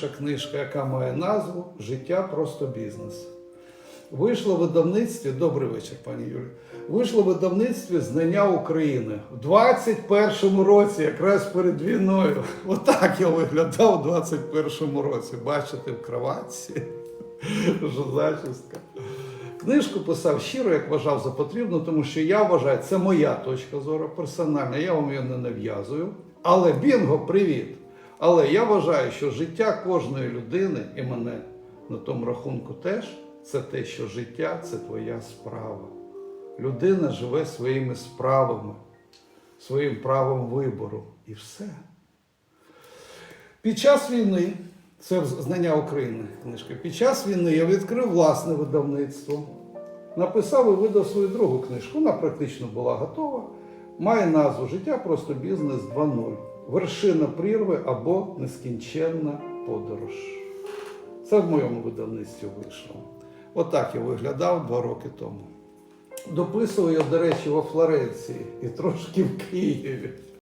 перша книжка, яка має назву Життя просто бізнес. Вийшло в видавництві, добрий вечір, пані Юлі. Вийшло в видавництві Знання України в 21-му році, якраз перед війною. Отак я виглядав у 21-му році. Бачите, в кроватці, зачіска. Книжку писав щиро, як вважав за потрібно, тому що я вважаю, це моя точка зору персональна, я вам її не нав'язую. Але Бінго, привіт! Але я вважаю, що життя кожної людини і мене на тому рахунку теж це те, що життя це твоя справа. Людина живе своїми справами, своїм правом вибору і все. Під час війни, це знання України книжка, під час війни я відкрив власне видавництво, написав і видав свою другу книжку. Вона практично була готова. Має назву Життя просто бізнес 2.0. Вершина прірви або нескінченна подорож. Це в моєму видавництві вийшло. Отак я виглядав два роки тому. Дописував до речі, во Флоренції і трошки в Києві.